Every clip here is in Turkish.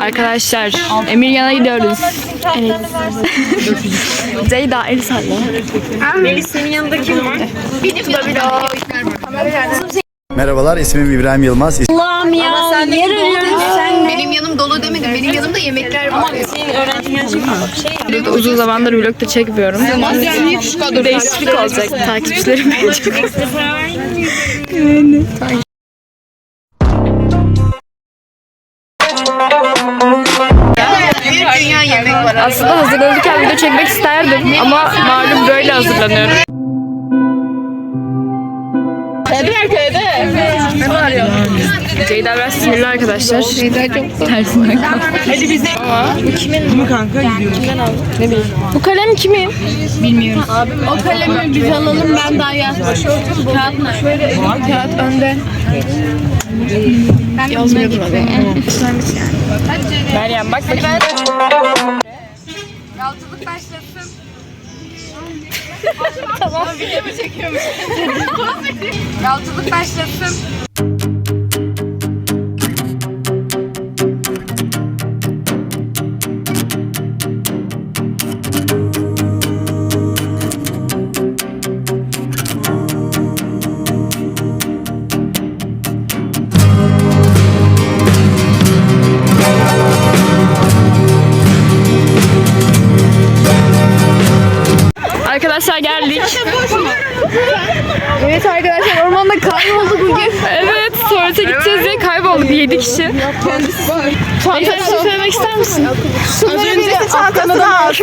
Arkadaşlar Emirgan'a gidiyoruz. Evet. Ceyda el salla. Merhabalar, ismim İbrahim Yılmaz. İs- Benim yanım dolu demedim. Benim yanımda yemekler var. Uzun zamandır vlog da çekmiyorum. Değişiklik olacak takipçilerim. Bir malum böyle hazırlanıyorum. Ceyda biraz sinirli arkadaşlar. Ceyda çok tersinden kaldı. Hadi bize. Ama bu kimin? Bu kanka gidiyor. Kimden aldın? Ne bileyim. Bu kalem kimin? O kalemi biz alalım ben daha yazmışım. Kağıt mı? Şöyle kağıt önde. Yazmıyordum abi. Meryem bak bak. Yolculuk başlasın. Tamam. Video mu çekiyormuş? Yolculuk başlasın. Evet arkadaşlar ormanda kaybolduk bugün. evet tuvalete gideceğiz diye kaybolduk 7 kişi. Şey söylemek ister misin? Az önce çantasını aldım.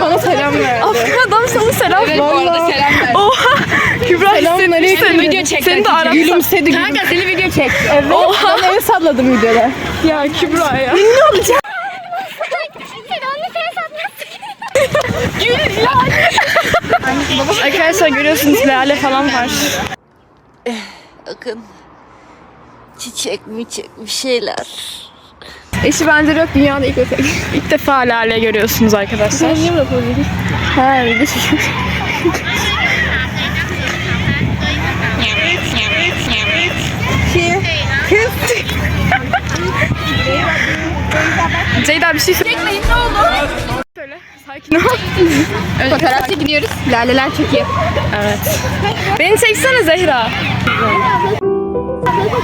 Bana selam verdi. Afrika adam sana selam Evet bu arada selam verdi. Oha. Kübra hissetmiş seni. Video çek. Seni de aratsam. Gülümsedi. Kanka seni video çek. Evet. Oha. Ben el salladım videoda. Ya Kübra ya. Ne olacak? Arkadaşlar görüyorsunuz lale falan var. Bakın. Çiçek miçek bir şeyler. Eşi benzeri yok dünyada ilk defa. İlk defa lale görüyorsunuz arkadaşlar. Niye? Ha video çekiyoruz. Ceyda bir şey söyle. Sakin ol. Fotoğraf çekiniyoruz. Laleler çekiyor. Evet. Beni çeksene Zehra.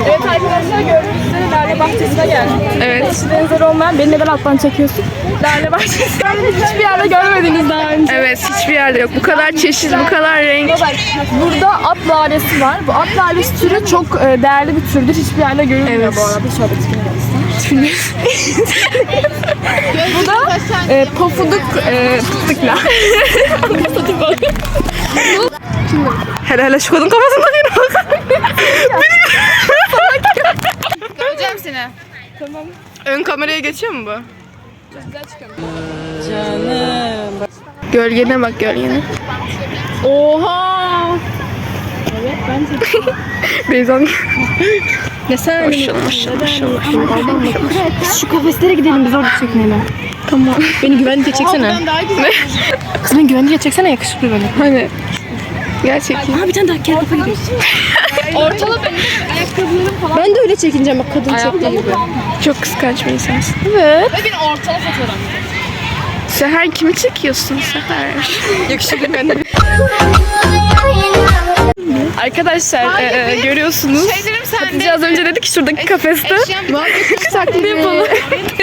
Evet arkadaşlar gördüğünüz üzere Lale Bahçesi'ne geldik. Evet. Eşi benzeri olmayan beni neden alttan çekiyorsun? Lale Bahçesi. hiçbir yerde görmediniz daha önce. Evet hiçbir yerde yok. Bu kadar çeşit, bu kadar renk. Burada at lalesi var. Bu at lalesi türü çok e, değerli bir türdür. Hiçbir yerde görülmüyor bu arada. Şöyle tipini Bu da e, pofuduk e, fıstıkla. hele hele şu kadın kafasında bir bak. Göreceğim seni. Ön kameraya geçiyor mu bu? Canım. Gölgene bak gölgene. Oha. Beyza'nın. Ne sen? Maşallah maşallah maşallah. Şu kafeslere gidelim biz orada çekmeyelim. Tamam. Beni güvenlikle çeksene. Kız beni güvenlikle çeksene yakışıklı böyle. Hani. Gerçekten. Ha bir tane daha kel kafa gidiyor. Ortalı benim ayakkabılarım falan. Ben de öyle çekineceğim bak kadın çektiği gibi. Çok kıskanç bir insansın. Evet. Ve bir ortalı fotoğraf. Seher kimi çekiyorsun Seher? Yakışıklı ben Arkadaşlar e, e, görüyorsunuz. Şeylerim sende. Hatice az önce dedi ki şuradaki kafeste saklı yapalım.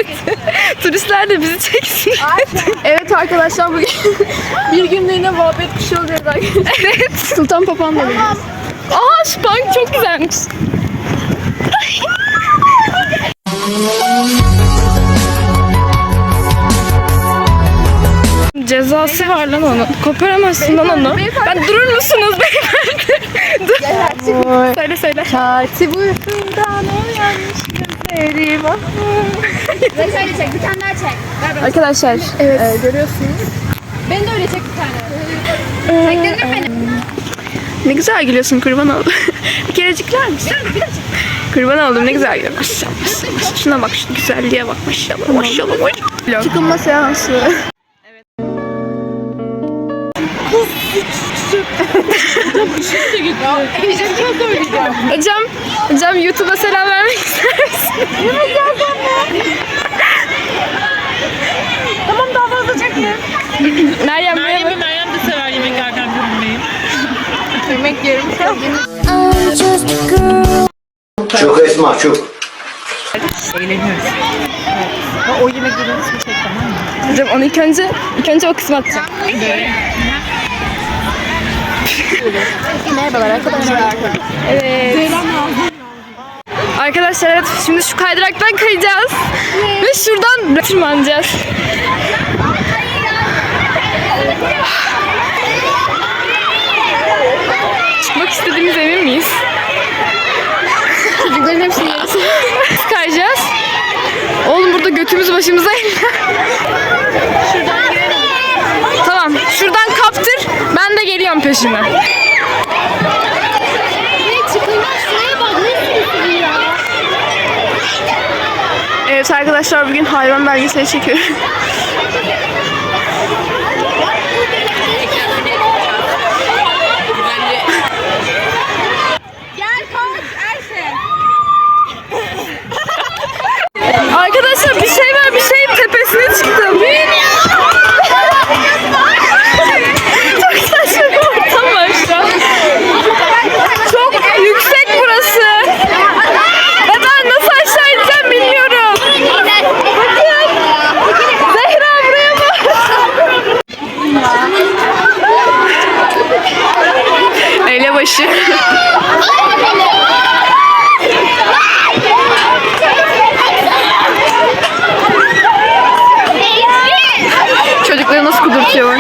Turistler de bizi çeksin. evet arkadaşlar bugün bir günlüğüne muhabbet kuşu olacağız arkadaşlar. Evet. Sultan Papağan'la gidiyoruz. Aha şu bank çok güzelmiş. Cezası var lan onun. Koparamazsın lan onu. Ben durur musunuz beyefendi? Dur. Söyle söyle. Katip uykundan uyanmış gözleri bak. Ve şöyle çek. Bir tane daha çek. Ver bana. Arkadaşlar evet. görüyorsunuz. Beni de öyle çek bir tane. Çektirdin beni. Ne güzel gülüyorsun kurban oldum. bir kerecikler misin? kurban oldum ne güzel gülüyor. Maşallah. Şuna bak şu güzelliğe bak maşallah maşallah. maşallah. Çıkınma seansı. Hocam ışık da gitti. Ejderha söyleyeceğim. Hocam, hocam YouTube'a selam vermek ister misin? Evet ya ben. Tamam daha fazla çekmeyeyim. Meryem, Meryem'i Meryem, Meryem de sever yemek yerken görünmeyi. yemek yerim. Çok Esma çok. Eğleniyoruz. Evet. O yemek yediniz mi? Hocam onu ilk önce, ilk önce o kısmı atacağım. Evet. Merhabalar arkadaşlar. Evet. Arkadaşlar evet şimdi şu kaydıraktan kayacağız. Ve şuradan tırmanacağız. Çıkmak istediğimiz emin miyiz? Çocukların hepsini yarısı. Kayacağız? Oğlum burada götümüz başımıza iner. Tamam şuradan kaptır ben de geliyorum peşine. Evet arkadaşlar bugün hayvan belgeseli çekiyorum. Arkadaşlar bir şey var bir şeyin tepesine çıktım. Çok saçma bir ortam var şu an. Çok yüksek burası. Ve ben nasıl aşağı ineceğim bilmiyorum. Bakın. Zehra buraya bak. Elebaşı. Çocukları nasıl kudurtuyor?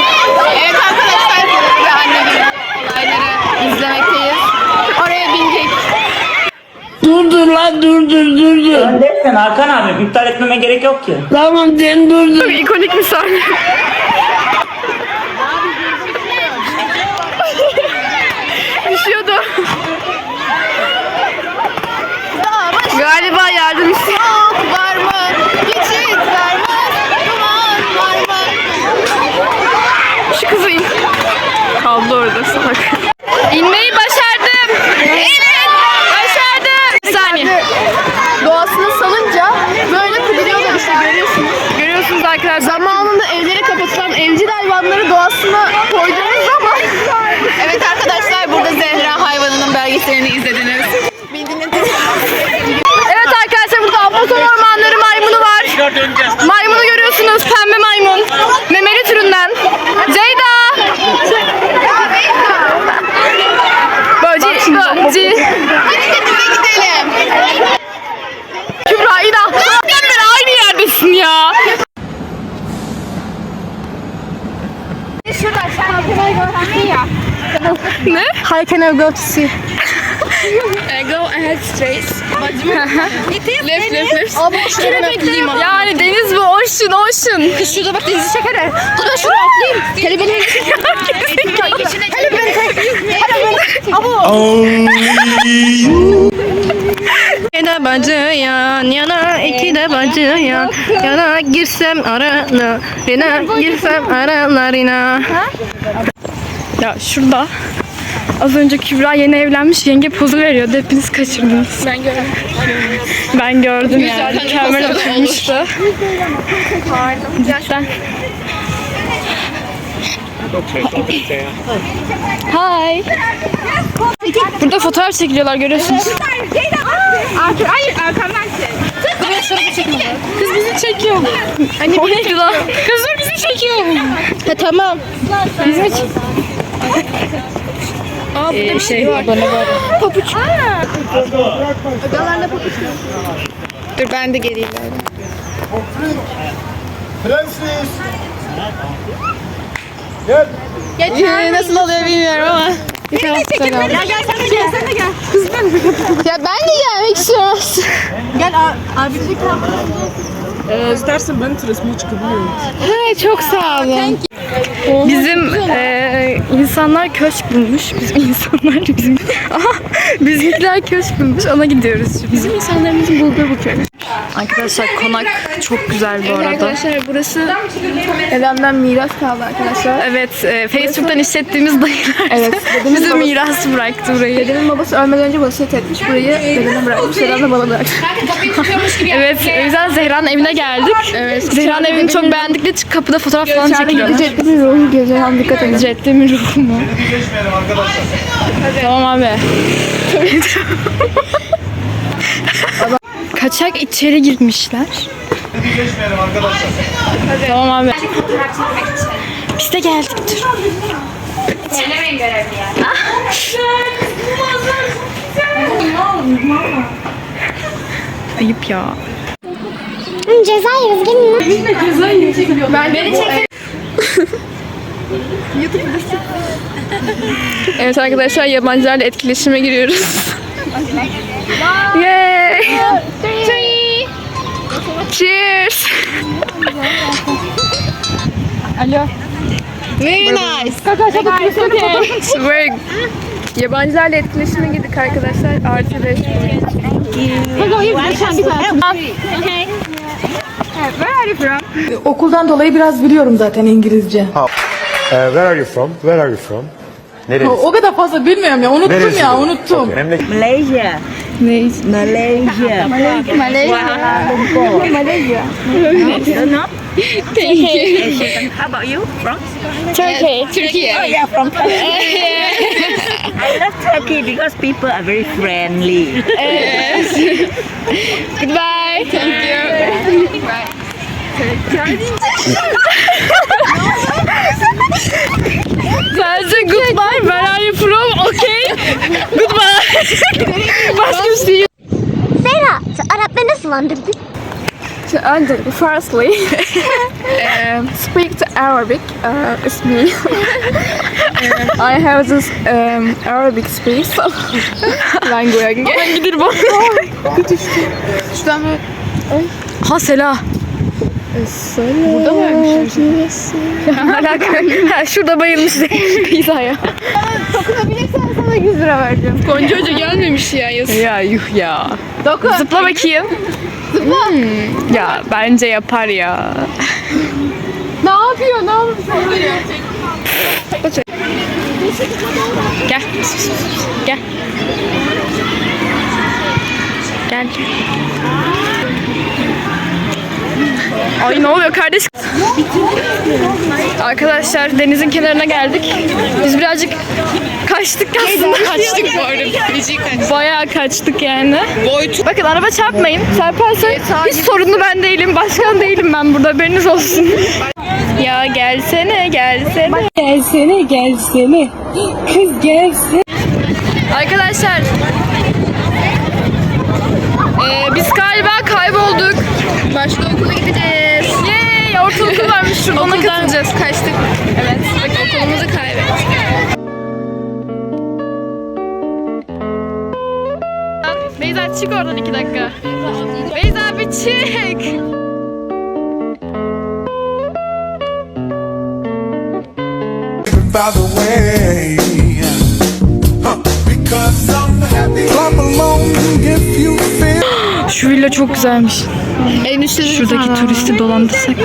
Evet arkadaşlar ve anne gibi olayları izlemekteyiz. Oraya binecek. Dur dur lan dur dur dur Öndesin Hakan abi. iptal etmeme gerek yok ki. Tamam sen dur dur. Çok ikonik bir sahne. Düşüyordu. Galiba yardım istiyor. Var mı? Geçit var mı? Duman var mı? Şu kızı in. Kaldı orada salak. İnmeyi başardım. Evet. Başardım. Bir saniye. Doğasını salınca böyle kuduruyorlar işte görüyorsunuz. Görüyorsunuz arkadaşlar. Zamanında evlere kapatılan evcil hayvanları doğasına koyduğunuz zaman Evet arkadaşlar burada Zehra hayvanının belgeselini izlediniz. Bildiğiniz Evet arkadaşlar burada Amazon ormanları maymunu var. Maymunu görüyorsunuz pembe maymun. Memeli türünden. Ceyda. Böci. Böci. gidelim. Kübra inan. Sabahtan beri aynı yerdesin ya. Ne? How can I go to see? go ahead straight. left left left. Yani deniz bu ocean ocean. Kız şurada bak denizi çeker. Dur şunu atlayayım. Kelebeğin İki de bacı yan yana, iki de bacı yan yana girsem aralarına, girsem aralarına. Ya şurada az önce Kübra yeni evlenmiş yenge pozu veriyordu. Hepiniz kaçırdınız. Ben gördüm. Ben gördüm yani. Oturmuştu. Pardon. Cidden. Hi. Burada fotoğraf çekiliyorlar görüyorsunuz. Kız bizi çekiyor. Anne o neydi lan? Kızlar bizi çekiyor. Ha tamam. Bizim için. Aa burada bir şey var. Bana var. Papuç. Dur ben de geleyim. Prenses. Ee, nasıl oluyor bilmiyorum ama. Bir taraf selam. Gel gel sen de gel sen de gel. Kız ben. Ya ben de gelmek istiyorum. Gel abi. Hey, çok sağ olun. Bizim eee, insanlar köşk bulmuş. Bizim insanlar bizim. Aha, bizimkiler köşk bulmuş. Ona gidiyoruz şimdi. Bizim insanlarımızın bulduğu bu köy. Arkadaşlar konak çok güzel bu arada. Arkadaşlar burası dedemden miras kaldı arkadaşlar. Evet, e, Facebook'tan işlettiğimiz dayılar Evet, dedemin bize babası- miras bıraktı burayı. Dedemin babası ölmeden önce vasiyet etmiş burayı dedeme bırakmış. Dedem de bana bıraktı. Evet, o yüzden Zehra'nın evine geldik. Evet. Zehra'nın evini çok beğendik de çık- kapıda fotoğraf falan çekiliyorlar. Ceddimin ruhu gözü hem dikkat edin. Ceddi mi ruhu mu? Tamam abi. Kaçak içeri girmişler. Tamam abi. Biz de geldik dur. Söylemeyin görevli ya. Ayıp ya. Ceza yeriz gelin lan. Evet arkadaşlar yabancılarla etkileşime giriyoruz. Yay! Cheers! Alo. Very nice. Very Yabancılarla etkileşime girdik arkadaşlar. Artı 5 Okuldan dolayı biraz biliyorum zaten İngilizce. Uh, where are you from? Where are you from? Neresi? O kadar fazla bilmiyorum ya. Unuttum Neresi? ya, unuttum. Memleket. Malaysia. Neyse. Malaysia. Malaysia. How about you? From? Turkey. Türkiye. Oh yeah, from Turkey. I love Turkey because people are very friendly. Yes. Goodbye. Thank you. Sadece goodbye. Where are you from? Okay. Goodbye. Başka bir şey yok. Zehra, Arap'ta nasıl andırdın? And firstly, um, speak to Arabic. Uh, it's me. I have this um, Arabic speech language. Hangidir bu? Şuradan böyle. Ha Sela. Burada mı ölmüş? Alaka. Ha, şurada bayılmış pizzaya. Dokunabilirsen sana 100 lira vereceğim. Gonca Hoca gelmemiş ya yazık. Ya yuh ya. Dokun. Zıpla bakayım. Zıpla. ya bence yapar ya. Ne yapıyor? Ne yapıyor? Gel. Gel. Gel. Ay ne oluyor kardeş? Arkadaşlar denizin kenarına geldik. Biz birazcık kaçtık aslında. Kaçtık bu arada. Kaçtık. Bayağı kaçtık yani. Bakın araba çarpmayın. Çarparsa hiç sorunlu ben değilim. Başkan değilim ben burada. Haberiniz olsun. ya gelsene gelsene. Gelsene, gelsene. Kız gelsene. Arkadaşlar ee, biz galiba kaybolduk. Başka okula gideceğiz. Yay! Ortaokul varmış şurada ona katılacağız. Kaçtık. Evet. Bakın okulumuzu kaybettik. Beyza çık oradan iki dakika. Beyza bir çık. By the way, huh, because I'm happy. Clap along you feel. Şu villa çok güzelmiş. En üstte Şuradaki turisti dolandırsak.